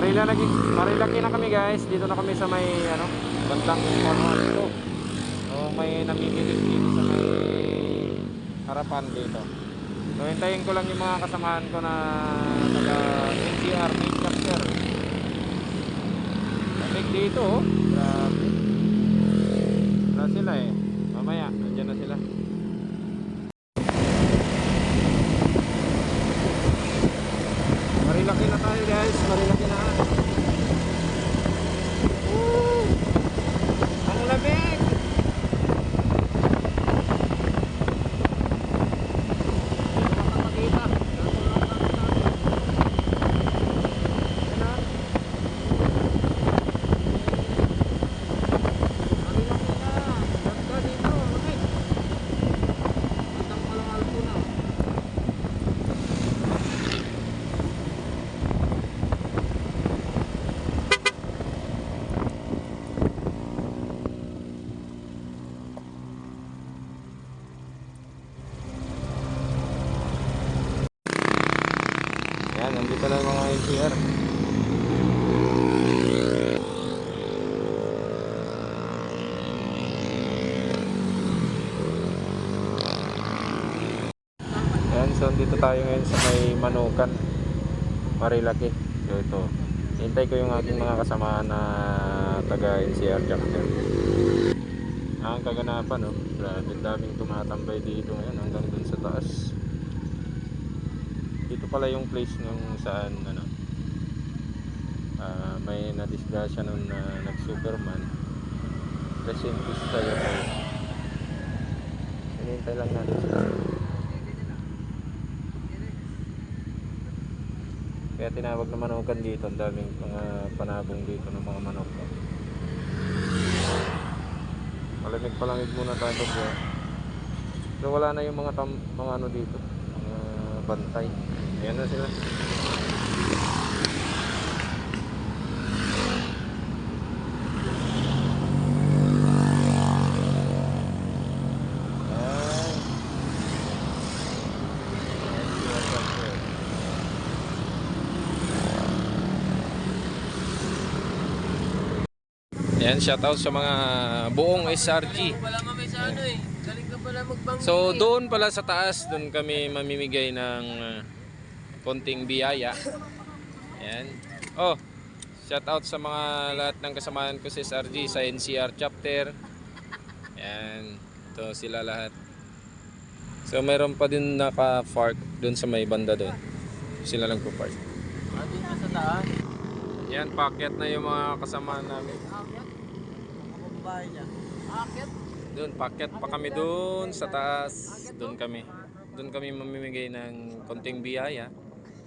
Marila lagi, Marilaki na kami guys. Dito na kami sa may ano, bandang ano dito. So may namimilis dito sa may harapan dito. So hintayin ko lang yung mga kasamahan ko na taga NCR main chapter. Lamig dito oh. Grabe. Wala sila eh. Mamaya, andyan na sila. Marilaki na tayo guys, marilaki na. Woo! Ang lamig! Hindi ko makakakita. Ayan na. Marilaki na. Ganda dito, lamig. Bandang malangal po na. Yan, nandito na yung mga NCR. Yan, so dito tayo ngayon sa may Manukan. Marilaki. So ito. Hintay ko yung aking mga kasama na taga NCR chapter. Ang kaganapan, no? Grabe, daming tumatambay dito ngayon hanggang dun sa taas. Dito pala yung place nung saan ano ah, may nadisgrasya nung na nag-superman. Kasi yung yun tayo. Hinihintay lang natin sila. Kaya tinawag na manukan dito. Ang daming mga panabong dito ng mga manok. Malamig palamig muna tayo bro. So wala na yung mga tam, mga ano dito, mga bantay. Ayan na sila. Ayan. Yan, shoutout sa mga buong SRG. Wala kami sa ano eh. Galing ka pala magbangko. So doon pala sa taas, doon kami mamimigay ng uh, konting biyaya. Yan. Oh, shout out sa mga lahat ng kasamahan ko sa SRG sa NCR chapter. Yan. Ito sila lahat. So mayroon pa din naka-park doon sa may banda doon. Sila lang po park. Ah, dito sa taas. Yan, packet na yung mga kasamahan namin. Bahay niya. Akit? Doon, packet pa kami doon sa taas. Doon kami. Doon kami mamimigay ng konting biyaya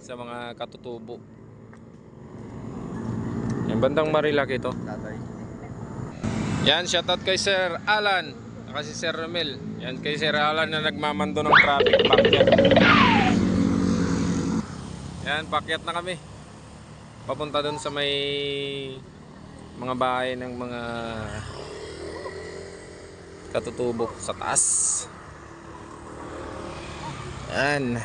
sa mga katutubo. Yan, bandang Marilaki ito. Tatay. Yan, shoutout kay Sir Alan. Saka si Sir Romel. Yan, kay Sir Alan na nagmamando ng traffic packet. Yan, packet na kami. Papunta doon sa may mga bahay ng mga katutubo sa taas. Yan.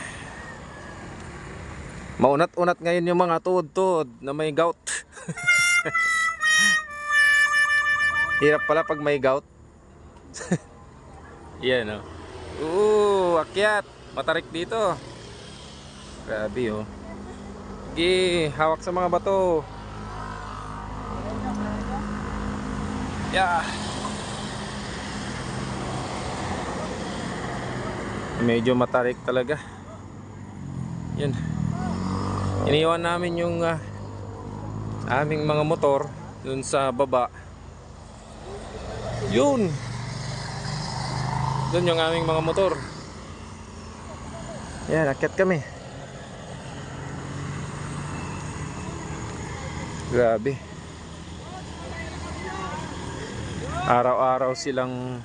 Maunat-unat ngayon yung mga tuod-tuod na may gout. Hirap pala pag may gout. Yan oh. Oo, akyat. Matarik dito. Grabe oh. Sige, hawak sa mga bato. Yeah. Medyo matarik talaga. Yan. Iniwan namin yung ah, aming mga motor dun sa baba. Yun. Doon yung aming mga motor. Yan, akyat kami. Grabe. Araw-araw silang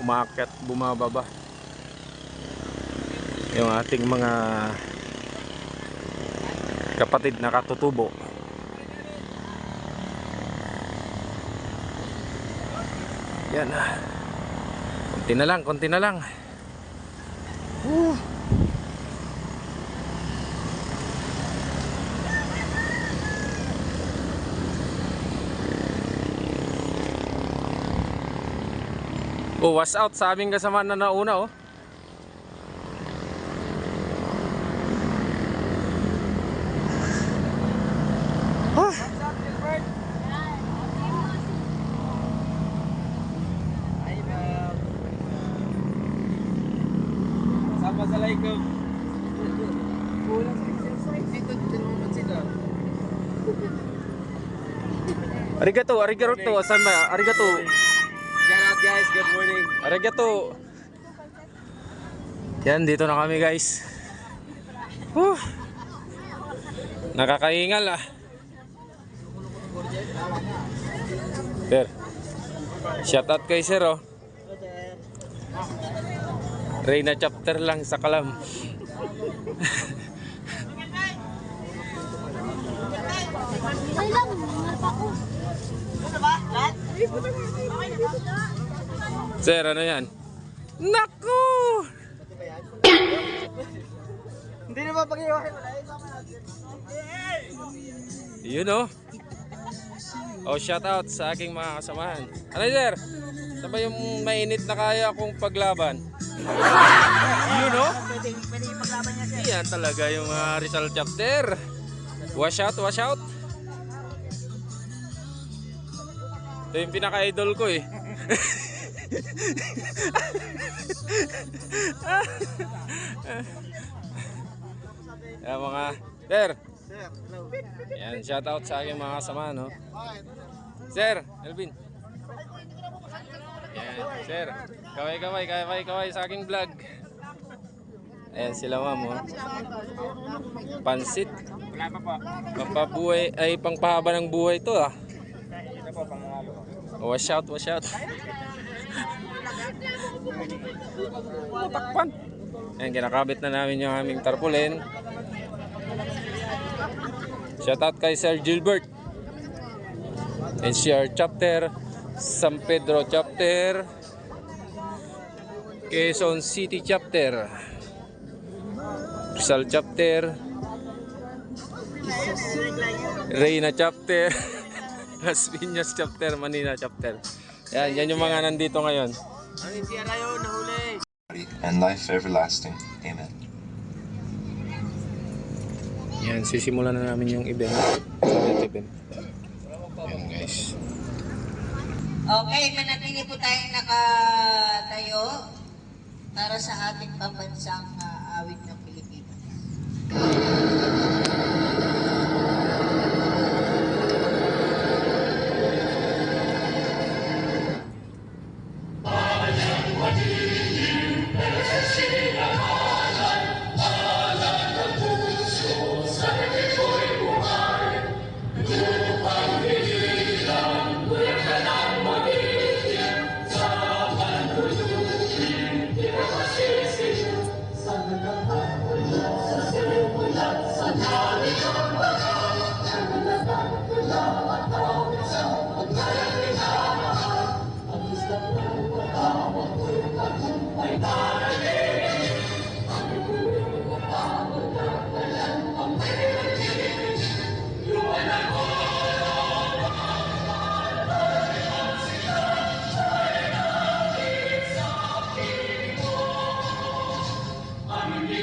umakyat, bumababa yung ating mga kapatid na katutubo yan ah konti na lang konti na lang Woo. Oh, what's out sa aming kasama na nauna oh. Kulang sa exercise. Dito, dito naman sila. Arigato, arigato, saan ba? Arigato. Shout out guys, good morning. Arigato. Yan, dito na kami guys. Whew. Nakakaingal ah. Sir. Shout out kay sir oh. Reyna chapter lang sa kalam. Ay lang. Sir, ano yan? Naku! Hindi na ba pag-iwain? Yun oh. Oh, shout out sa aking mga kasamahan. Ano sir? Saan ba yung mainit na kaya kong paglaban? Yun oh. Pwede, pwede ipaglaban niya siya. Yan talaga yung mga Rizal chapter. Wash out, wash out. Ito yung pinaka-idol ko eh. Yan mga... Sir, Sir, yan, shout out sa aking mga kasama, no? Sir, Elvin. Yan, sir. Kaway, kaway, kaway, kaway sa aking vlog. Ayan sila ma'am, oh. Pansit. Wala pa po. Pampabuhay, ay pangpahaba ng buhay to, ah. Ito po, pangalo. Wash out, wash out. Takpan. Ayan, kinakabit na namin yung aming tarpaulin. Shoutout kay Sir Gilbert. NCR chapter, San Pedro chapter, Quezon City chapter, Rizal chapter, Reyna chapter, Las Piñas chapter, Manila chapter. Yan, yan yung mga nandito ngayon. And life everlasting. Amen. Yan, sisimulan na namin yung event. Silent event. Yan guys. Okay, manatili po tayong nakatayo para sa ating pambansang uh, awit ng Pilipinas.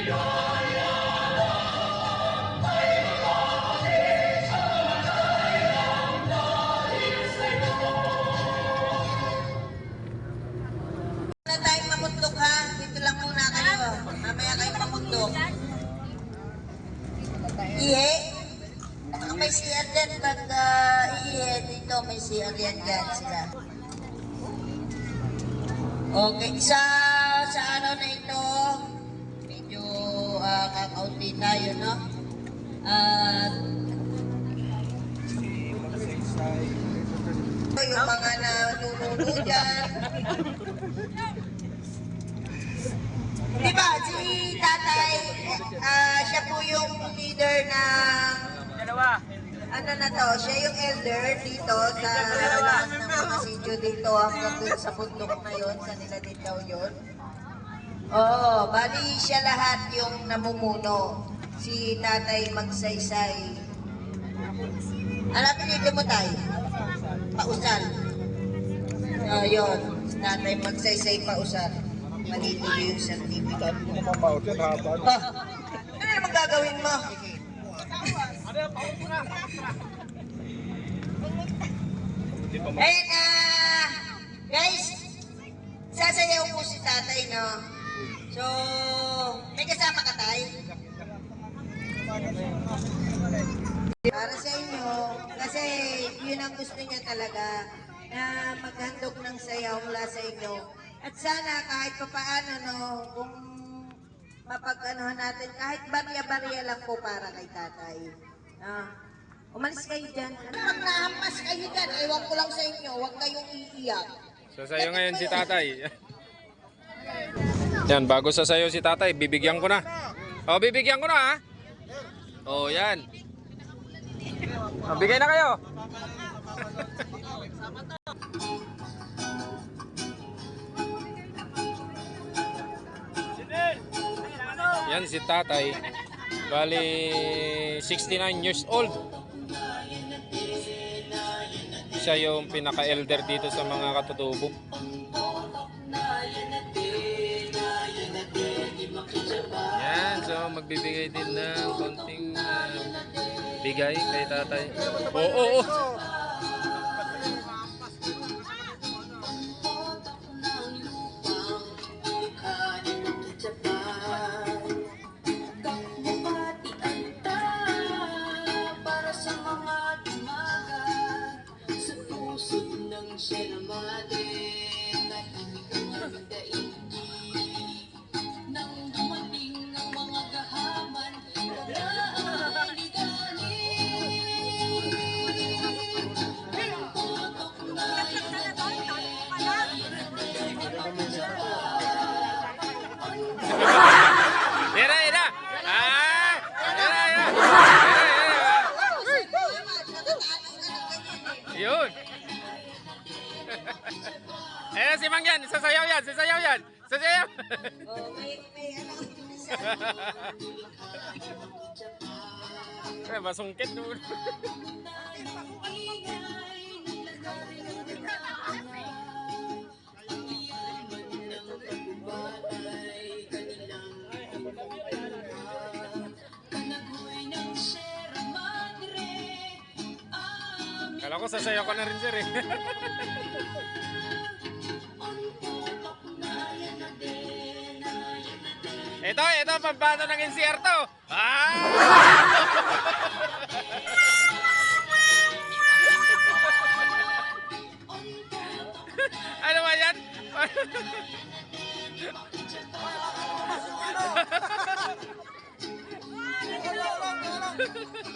Na tayo, no? At yung mga nanununo dyan, Di ba, si tatay, ah, siya po yung leader ng, Dalawa. ano na to, siya yung elder dito sa lahat ng mga sityo dito hanggang dun sa bundok na yun, sa nila din daw yun. Oo, bali siya lahat yung namumuno. Si tatay magsaysay. Ano pinili mo tayo? Pausal. Ah, yun. tatay magsaysay pa usap. Manituloy yung certificate. haba. Ah, ano naman gagawin mo? Ayan ah, guys, sasayaw po si tatay, no? So, may kasama ka tayo? Para sa inyo, kasi yun ang gusto niya talaga, na maghandog ng sayaw mula sa inyo. At sana kahit pa paano, no, kung mapag-anuhan natin, kahit barya-barya lang po para kay tatay. Ah, umalis kayo dyan. Pag nahampas kayo dyan, ewan ko lang sa inyo, huwag kayong iiyak. Sasayo ngayon si tatay. yan, bago sasayo si tatay, bibigyan ko na. O, bibigyan ko na ha. O, yan. O, bigay na kayo. yan si tatay. Bali, 69 years old. Siya yung pinaka-elder dito sa mga katutubo. Yan, so magbibigay din ng konting bigay kay tatay. Oo, oo, oo. para Eh, masungkit doon. Kala ko sasayaw ko na rin sir eh. Ito, ito, pambato ng NCR to. Ah! ano ba yan?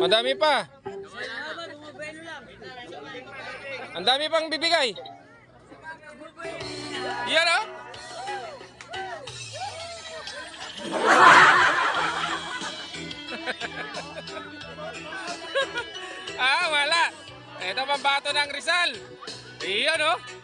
Madami pa. Ang dami pang bibigay. Yan oh. ah, wala. Ito pambato ng Rizal. Iyan oh.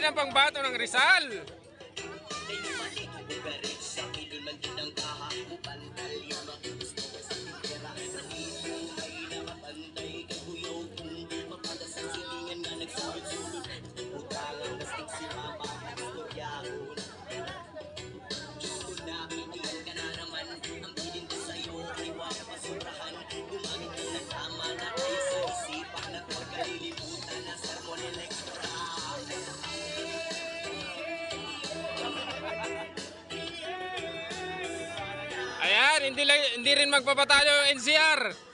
Ayan ang pangbato ng Rizal. Hindi rin magpapatalo yung NCR.